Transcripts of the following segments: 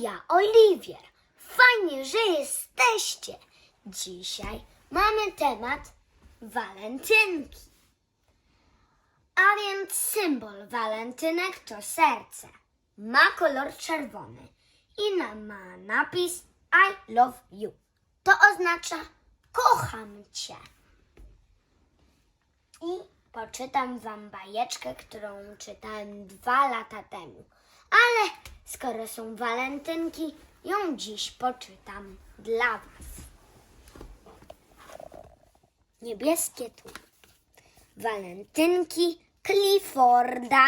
ja, Oliwier. Fajnie, że jesteście. Dzisiaj mamy temat walentynki. A więc symbol walentynek to serce. Ma kolor czerwony i na, ma napis I love you. To oznacza kocham cię. I poczytam wam bajeczkę, którą czytałem dwa lata temu. Ale skoro są walentynki, ją dziś poczytam dla was. Niebieskie tu. Walentynki Clifforda.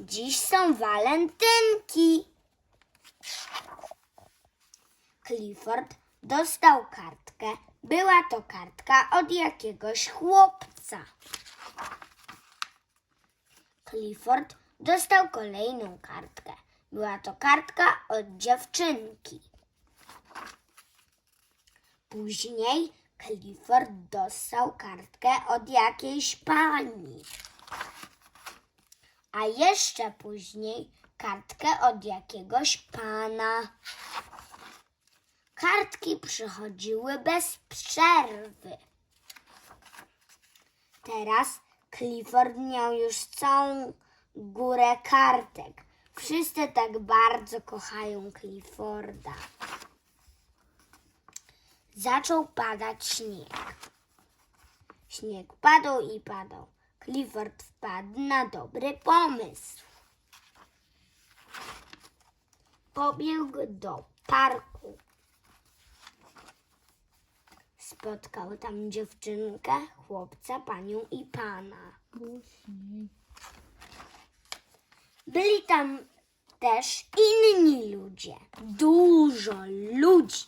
Dziś są walentynki. Clifford dostał kartkę. Była to kartka od jakiegoś chłopca. Clifford dostał kolejną kartkę. Była to kartka od dziewczynki. Później Clifford dostał kartkę od jakiejś pani. A jeszcze później kartkę od jakiegoś pana. Kartki przychodziły bez przerwy. Teraz Clifford miał już całą górę kartek. Wszyscy tak bardzo kochają Clifforda. Zaczął padać śnieg. Śnieg padał i padał. Clifford wpadł na dobry pomysł. Pobiegł do parku. Spotkał tam dziewczynkę, chłopca, panią i pana. Byli tam też inni ludzie. Dużo ludzi.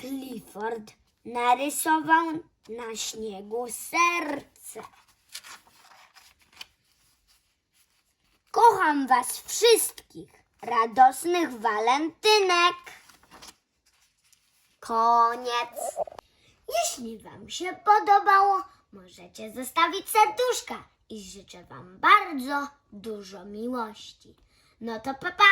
Clifford narysował na śniegu serce. Kocham was wszystkich. Radosnych walentynek. Koniec. Jeśli wam się podobało, możecie zostawić serduszka i życzę wam bardzo dużo miłości. No to pa pa!